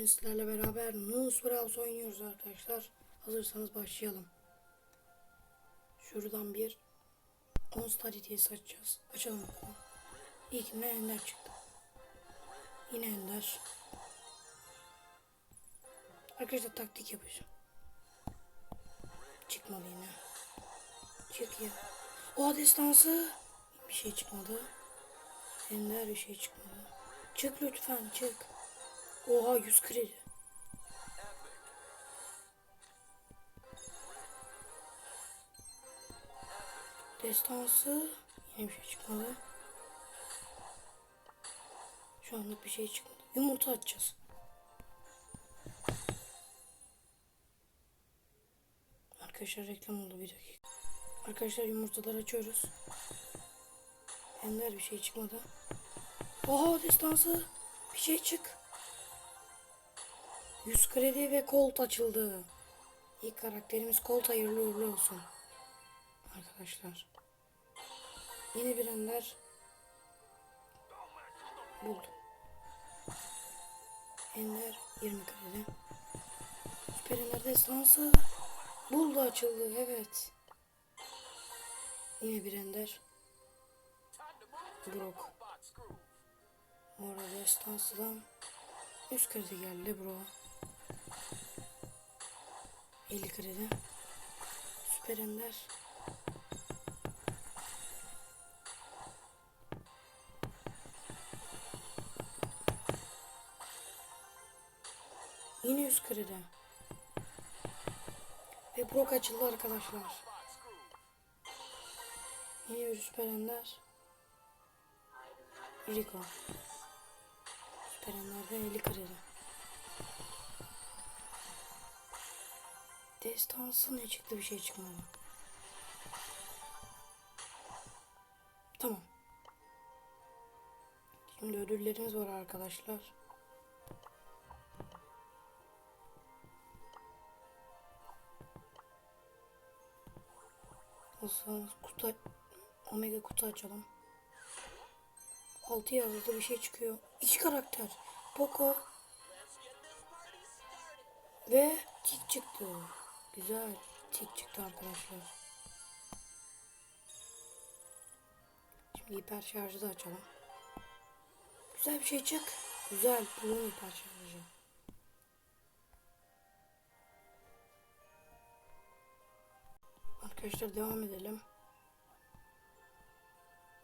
Sizlerle beraber Nus Bravos oynuyoruz arkadaşlar. Hazırsanız başlayalım. Şuradan bir 10 star hediyesi açacağız. Açalım bakalım. İlkinde Ender çıktı. Yine Ender. Arkadaşlar taktik yapacağım. Çıkmadı yine. Çık ya. O destansı. Bir şey çıkmadı. Ender bir şey çıkmadı. Çık lütfen çık. Oha 100 kredi. Destansı yine bir şey çıkmadı. Şu anlık bir şey çıkmadı. Yumurta açacağız. Arkadaşlar reklam oldu bir dakika. Arkadaşlar yumurtalar açıyoruz. Ender bir şey çıkmadı. Oha destansı bir şey çık. 100 kredi ve Colt açıldı. İlk karakterimiz Colt hayırlı uğurlu olsun. Arkadaşlar. Yeni bir ender buldum. Ender 20 kredi. Süper Ender destansı buldu açıldı evet. Yine bir ender. Brock. Mora destansıdan 100 kredi geldi bro. 50 kredi. Süper Ender. Yine 100 kredi. Ve Brock açıldı arkadaşlar. Yine bir Süper Ender. Rico. Süper Ender'den 50 kredi. Destansı ne çıktı bir şey çıkmadı. Tamam. Şimdi ödüllerimiz var arkadaşlar. O zaman kutu Omega kutu açalım. 6 yazdı bir şey çıkıyor. İki karakter. Poco ve tik çıktı. Güzel. Tik çıktı arkadaşlar. Şimdi hiper şarjı da açalım. Güzel bir şey çık. Güzel. Bunun hiper şarjı. Arkadaşlar devam edelim.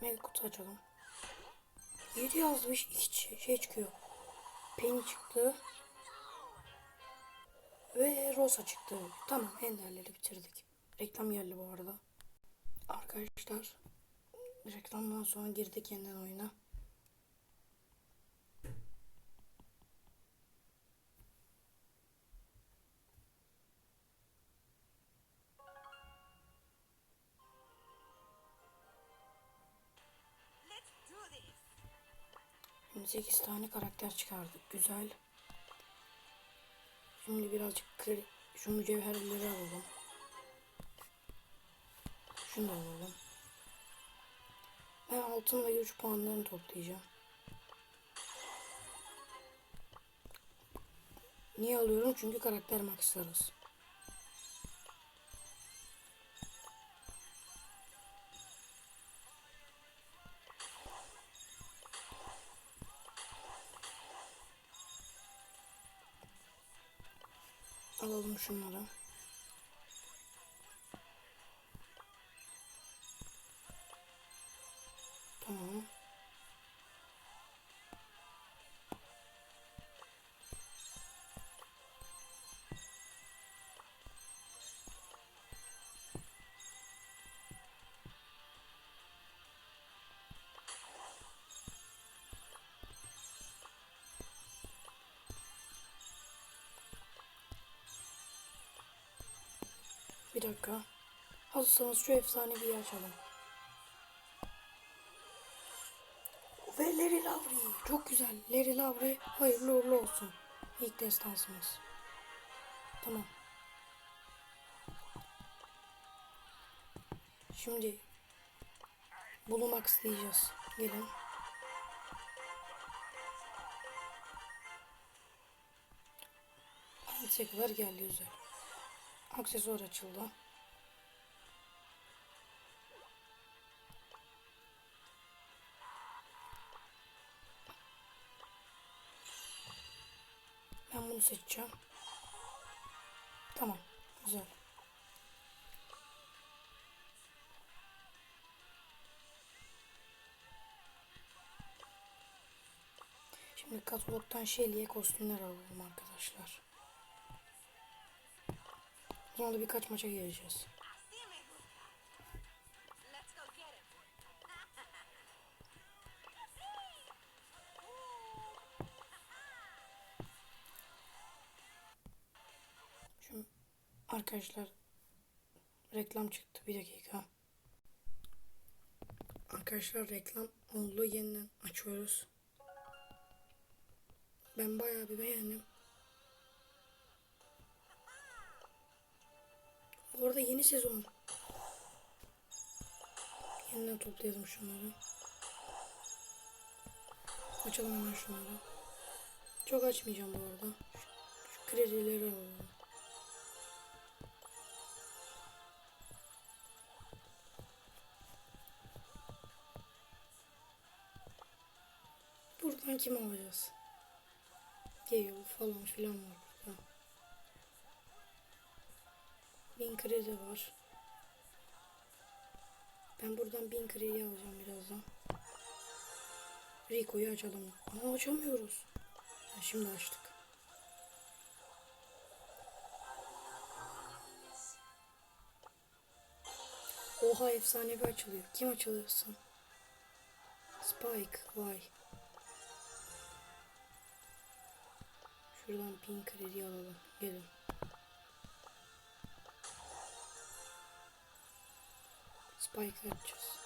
Mega kutu açalım. 7 yazmış. iki şey, çıkıyor. Penny çıktı. Ve Rosa çıktı. Tamam enderleri bitirdik. Reklam geldi bu arada. Arkadaşlar reklamdan sonra girdik yeniden oyuna. Şimdi 8 tane karakter çıkardık. Güzel. Şimdi birazcık kır, şu mücevherleri alalım. Şunu da alalım. Ben altın ve güç puanlarını toplayacağım. Niye alıyorum? Çünkü karakter maxlarız. Alalım şunları. Bir dakika. Hazırsanız şu efsanevi açalım. Ve Larry Lavry. Çok güzel. Larry Lavry hayırlı uğurlu olsun. İlk destansımız. Tamam. Şimdi Bulumax diyeceğiz. Gelin. 6'ya kadar geldi güzel. Aksesuar açıldı. Ben bunu seçeceğim. Tamam. Güzel. Şimdi katalogdan Shelly'e kostümler alalım arkadaşlar. Sonra birkaç maça him. Şu arkadaşlar reklam çıktı bir dakika. Arkadaşlar reklam oldu yeniden açıyoruz. Ben bayağı bir beğendim. Bu arada yeni sezon. Yeniden toplayalım şunları. Açalım hemen şunları. Çok açmayacağım bu arada. Şu, şu kredileri alalım. Buradan kim alacağız? Gale falan filan var Bin kredi var. Ben buradan bin kredi alacağım birazdan. Rico'yu açalım. Ama açamıyoruz. Ha, şimdi açtık. Oha efsanevi açılıyor. Kim açılıyorsun? Spike. Vay. Şuradan pin kredi alalım. Gelin. Spike açacağız.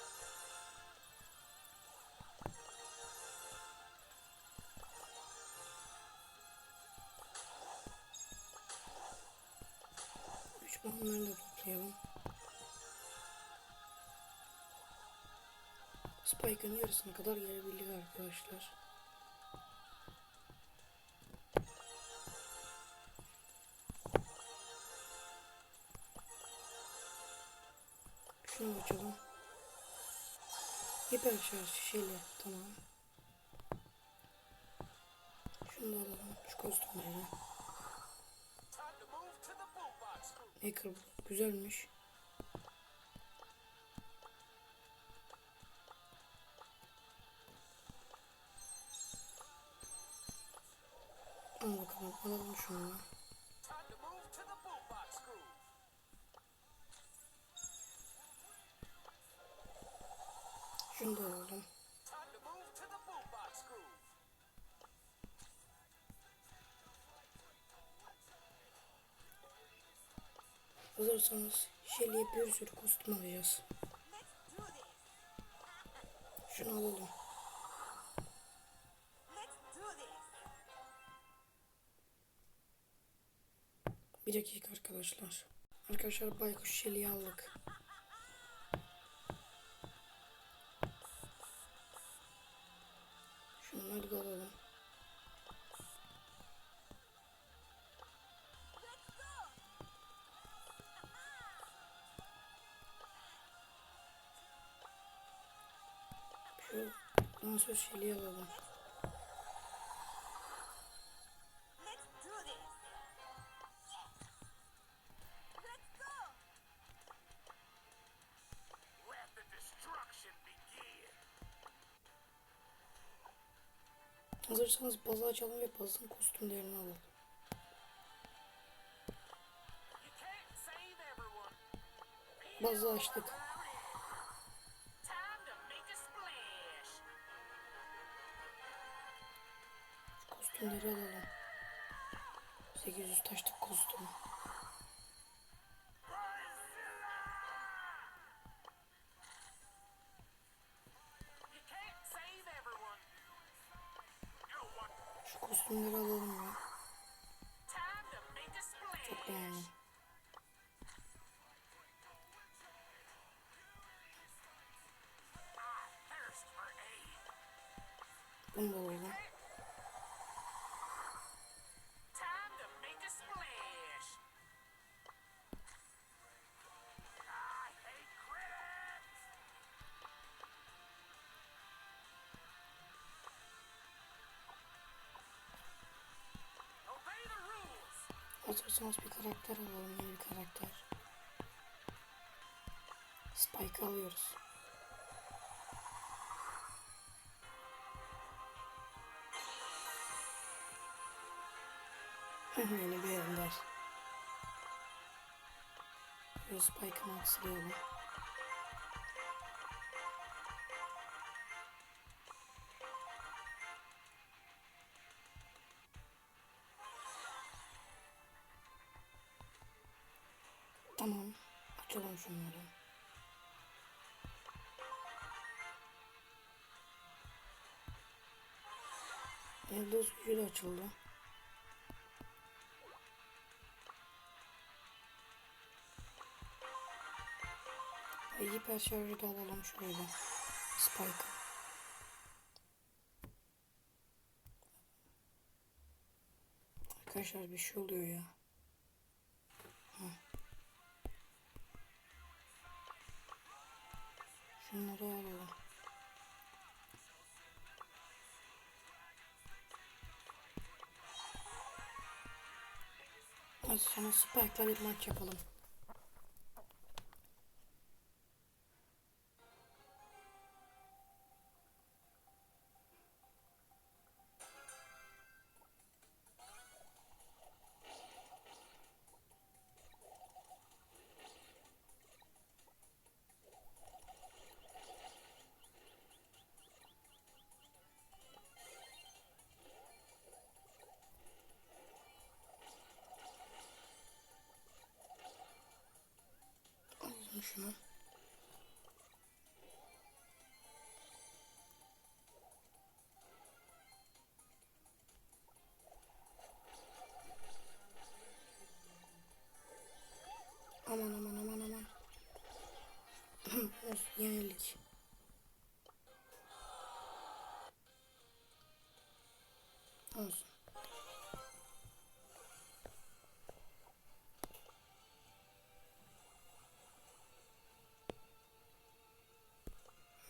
Üç puanları da toplayalım. Spike'ın yarısına kadar gelebiliyor arkadaşlar. Şarj şişeli. Tamam. Şunu da alalım. Şu kostümleri. Hacker güzelmiş. Al bakalım alalım şunu. Şunu da alalım. Hazırsanız Shelly'e bir sürü kostüm alacağız. Şunu alalım. Bir dakika arkadaşlar. Arkadaşlar Baykuş Shelly'yi aldık. The destruction begin. Hazırsanız bazı açalım ve bazının kostümlerini alalım. Bazı açtık. Alalım. 800 taşlık kostüm. Şu kostümleri alalım ya. Çok beğendim. Bunu da alalım. Hazırsanız bir karakter alalım. Yeni bir karakter. Spike alıyoruz. Yeni bir ender. Spike'ı maxlayalım. Açalım şunları. Yıldız gücü de açıldı. Hiper şarjı da alalım şöyle. Spike. Arkadaşlar bir şey oluyor ya. Şunları alalım. Hadi sonra Spike'la bir maç yapalım. Olsun.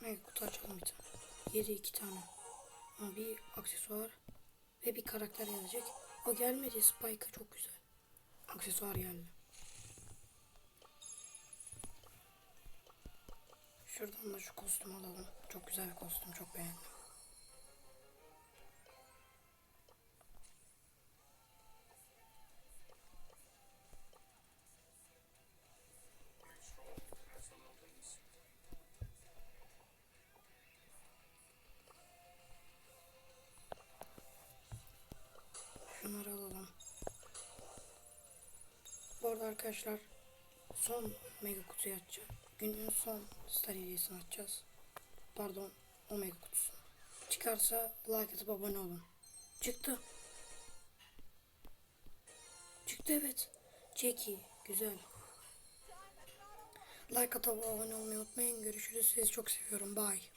Mega kutu açalım bir tane. 7 iki tane. Ha, bir aksesuar ve bir karakter gelecek. O gelmedi. Spike'a çok güzel. Aksesuar geldi. Şuradan da şu kostüm alalım. Çok güzel bir kostüm. Çok beğendim. Arada arkadaşlar son mega kutuyu açacağım. Günün son star hediyesini açacağız. Pardon o mega kutusu. Çıkarsa like atıp abone olun. Çıktı. Çıktı evet. Çeki. Güzel. Like atıp abone olmayı unutmayın. Görüşürüz. Sizi çok seviyorum. Bye.